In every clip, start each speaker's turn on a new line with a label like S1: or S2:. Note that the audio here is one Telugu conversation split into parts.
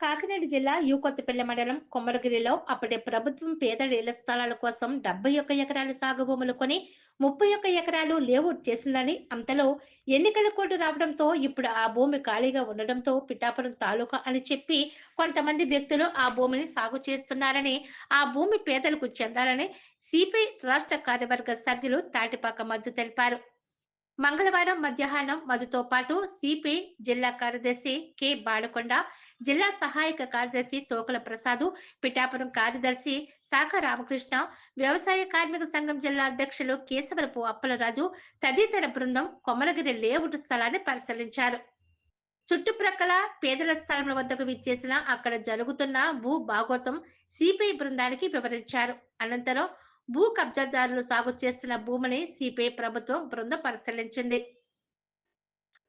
S1: కాకినాడ జిల్లా యూకొత్తపల్లి మండలం కొమ్మరగిరిలో అప్పటి ప్రభుత్వం పేద ఇళ్ళ స్థలాల కోసం డెబ్బై ఒక్క ఎకరాల సాగు భూములు కొని ముప్పై ఒక్క ఎకరాలు లేఅవుట్ చేసిందని అంతలో ఎన్నికల కోర్టు రావడంతో ఇప్పుడు ఆ భూమి ఖాళీగా ఉండడంతో పిఠాపురం తాలూకా అని చెప్పి కొంతమంది వ్యక్తులు ఆ భూమిని సాగు చేస్తున్నారని ఆ భూమి పేదలకు చెందాలని సిపిఐ రాష్ట్ర కార్యవర్గ సభ్యులు తాటిపాక మద్దు తెలిపారు. మంగళవారం మధ్యాహ్నం మధుతో పాటు సిపిఐ జిల్లా కార్యదర్శి కె బాడకొండ జిల్లా సహాయక కార్యదర్శి తోకల ప్రసాదు పిఠాపురం కార్యదర్శి శాఖ రామకృష్ణ వ్యవసాయ కార్మిక సంఘం జిల్లా అధ్యక్షులు కేశవరపు అప్పలరాజు తదితర బృందం కొమలగిరి లేఅవుట్ స్థలాన్ని పరిశీలించారు. చుట్టుప్రక్కల పేదల స్థలం వద్దకు విచ్చేసిన అక్కడ జరుగుతున్న భూ భాగోతం సిపిఐ బృందానికి వివరించారు. అనంతరం భూ కబ్జాదారులు సాగు చేస్తున్న భూమిని సిపిఐ ప్రభుత్వం బృందం పరిశీలించింది.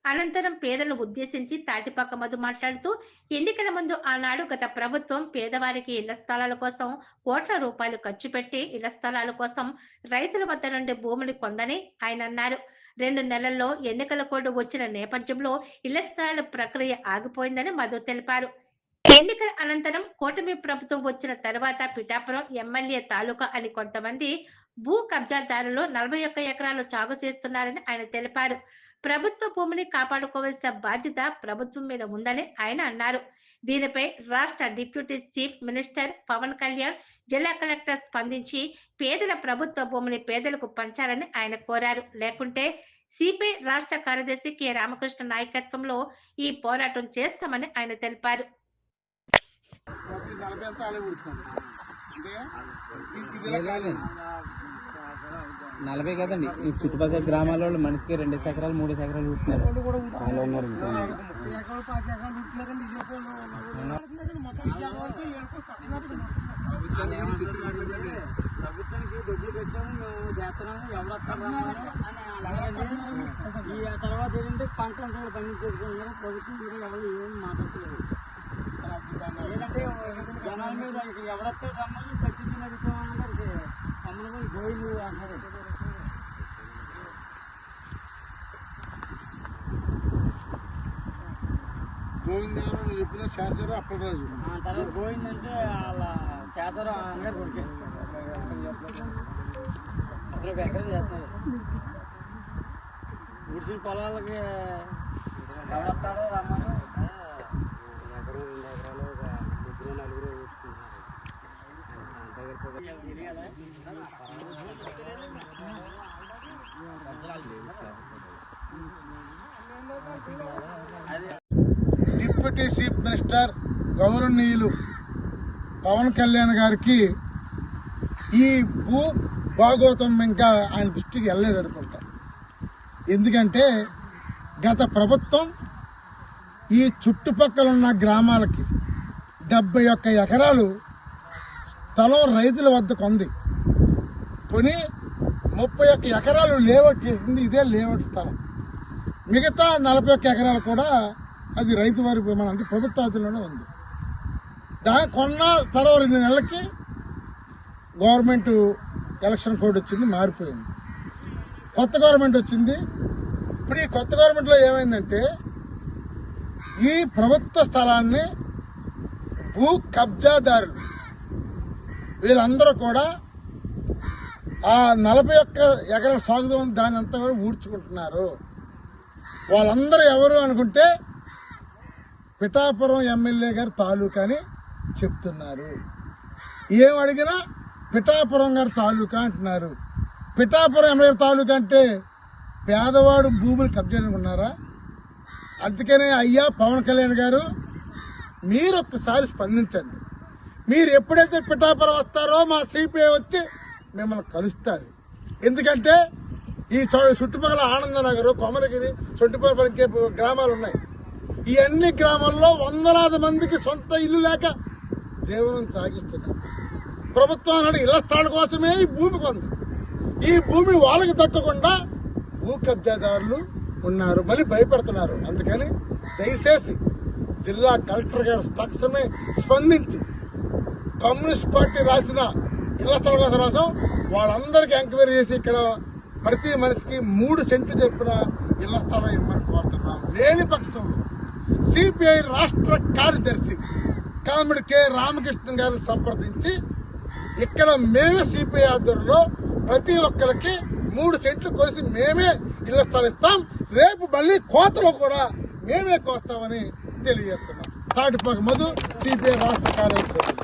S1: అనంతరం పేదలను ఉద్దేశించి తాటిపాక మధు మాట్లాడుతూ ఎన్నికల ముందు ఆనాడు గత ప్రభుత్వం పేదవారికి ఇళ్ళ స్థలాల కోసం కోట్ల రూపాయలు ఖర్చు పెట్టి ఇళ్ళ స్థలాల కోసం రైతుల వద్ద నుండి భూమిని కొందని ఆయన అన్నారు. రెండు నెలల్లో ఎన్నికల కోడ్ వచ్చిన నేపథ్యంలో ఇళ్ళ స్థలాల ప్రక్రియ ఆగిపోయిందని మధు తెలిపారు. ఎన్నికల అనంతరం కూటమి ప్రభుత్వం వచ్చిన తర్వాత పిఠాపురం ఎమ్మెల్యే తాలూకా అని కొంతమంది భూ కబ్జాదారులు నలభై ఒక్క ఎకరాలు సాగు చేస్తున్నారని ఆయన తెలిపారు. ప్రభుత్వ భూమిని కాపాడుకోవాల్సిన బాధ్యత ప్రభుత్వం మీద ఉందని ఆయన అన్నారు. దీనిపై రాష్ట్ర deputy chief minister Pawan Kalyan జిల్లా కలెక్టర్ స్పందించి పేదల ప్రభుత్వ భూమిని పేదలకు పంచాలని ఆయన కోరారు. లేకుంటే సిపిఐ రాష్ట్ర కార్యదర్శి కె రామకృష్ణ నాయకత్వంలో ఈ పోరాటం చేస్తామని ఆయన తెలిపారు.
S2: నలభై అంతా
S3: కదండి ఈ చుట్టుపక్కల గ్రామాల వాళ్ళు మనిషికి రెండు ఎకరాలు మూడు ఎకరాలు ఉంటున్నారు.
S4: ప్రభుత్వానికి డబ్బులు పెట్టాము మేము చేస్తున్నాము ఎవరు వస్తారు అని అలాగే ఈ తర్వాత ఏంటంటే పంట అంతా కూడా పండించేసుకుంటున్నారు ప్రభుత్వం ఎవరు ఏం మాట్లాడలేదు ఏంటంటే జనాల మీద ఎవరొస్తే రమ్మని పట్టించిన మమ్మల్ని కూడా గోయిలు అంటారు
S2: గోవిందరావు నువ్వు చెప్పిన శాస్త్రి అప్పలరాజు
S4: తర్వాత గోయిందంటే వాళ్ళ చేతారు అందరు కొరికే అసలు ఒక ఎకరం చేస్తారు ఊడ్చిన పొలాలకి ఎవడొస్తాడో రమ్మని ఎకరం రెండు ఎకరాలు ఒక ముగ్గురు నలుగురు
S2: డిప్యూటీ చీఫ్ మినిస్టర్ గౌరవనీయులు పవన్ కళ్యాణ్ గారికి ఈ భూ భాగోతం ఇంకా ఆయన దృష్టికి వెళ్ళలేదు అనుకుంటా. ఎందుకంటే గత ప్రభుత్వం ఈ చుట్టుపక్కల ఉన్న గ్రామాలకి డెబ్బై ఒక్క ఎకరాలు స్థలం రైతుల వద్ద కొంది కొని ముప్పై ఒక్క ఎకరాలు లేఅవుట్ చేసింది ఇదే లేఅవుట్ స్థలం. మిగతా నలభై ఒక్క ఎకరాలు కూడా అది రైతు వారి మన అంటే ప్రభుత్వ ఆధీనంలోనే ఉంది. దాని కొన్న తర్వాత రెండు నెలలకి గవర్నమెంట్ ఎలక్షన్ కోడ్ వచ్చింది మారిపోయింది. కొత్త గవర్నమెంట్ వచ్చింది. ఇప్పుడు ఈ కొత్త గవర్నమెంట్లో ఏమైందంటే ఈ ప్రభుత్వ స్థలాన్ని భూ కబ్జాదారులు వీళ్ళందరూ కూడా ఆ నలభై ఒక్క ఎకరాల సాగుదం దాని అంతా కూడా ఊడ్చుకుంటున్నారు. వాళ్ళందరూ ఎవరు అనుకుంటే పిఠాపురం ఎమ్మెల్యే గారి తాలూకా అని చెప్తున్నారు. ఏం అడిగినా పిఠాపురం గారి తాలూకా అంటున్నారు. పిఠాపురం ఎమ్మెల్యే తాలూకా అంటే పేదవాడు భూమిని కబ్జా అనుకున్నారా అందుకనే అయ్యా పవన్ కళ్యాణ్ గారు మీరు ఒక్కసారి స్పందించండి. మీరు ఎప్పుడైతే పిఠాపురం వస్తారో మా సిపిఐ వచ్చి మిమ్మల్ని కలుస్తారు ఎందుకంటే ఈ చుట్టుపక్కల ఆనందనగర్ కొమరగిరి చుట్టుపక్కల ఇంకే గ్రామాలు ఉన్నాయి. ఈ అన్ని గ్రామాల్లో వందలాది మందికి సొంత ఇల్లు లేక జీవనం సాగిస్తున్నారు. ప్రభుత్వం అన్నాడు ఇళ్ళ స్థానం కోసమే ఈ భూమి కొంది. ఈ భూమి వాళ్ళకి దక్కకుండా భూ కబ్జాదారులు ఉన్నారు. మళ్ళీ భయపడుతున్నారు. అందుకని దయచేసి జిల్లా కలెక్టర్ గారు తక్షణమే స్పందించి కమ్యూనిస్ట్ పార్టీ రాసిన ఇళ్ళ స్థలం కోసం రాసాం. వాళ్ళందరికీ ఎంక్వైరీ చేసి ఇక్కడ ప్రతి మనిషికి మూడు సెంట్లు చెప్పిన ఇళ్ళ స్థలం ఇవ్వమని కోరుతున్నాం. లేని పక్షంలో సిపిఐ రాష్ట్ర కార్యదర్శి కామెడి కె రామకృష్ణ గారిని సంప్రదించి ఇక్కడ మేమే సిపిఐ ఆధ్వర్యంలో ప్రతి ఒక్కరికి మూడు సెంట్లు కొలిసి మేమే ఇళ్ళ స్థలం ఇస్తాం. రేపు మళ్ళీ కోతలో కూడా మేమే కోస్తామని తెలియజేస్తున్నాం. తాటిపాక మధు సిపిఐ రాష్ట్ర కార్యదర్శి.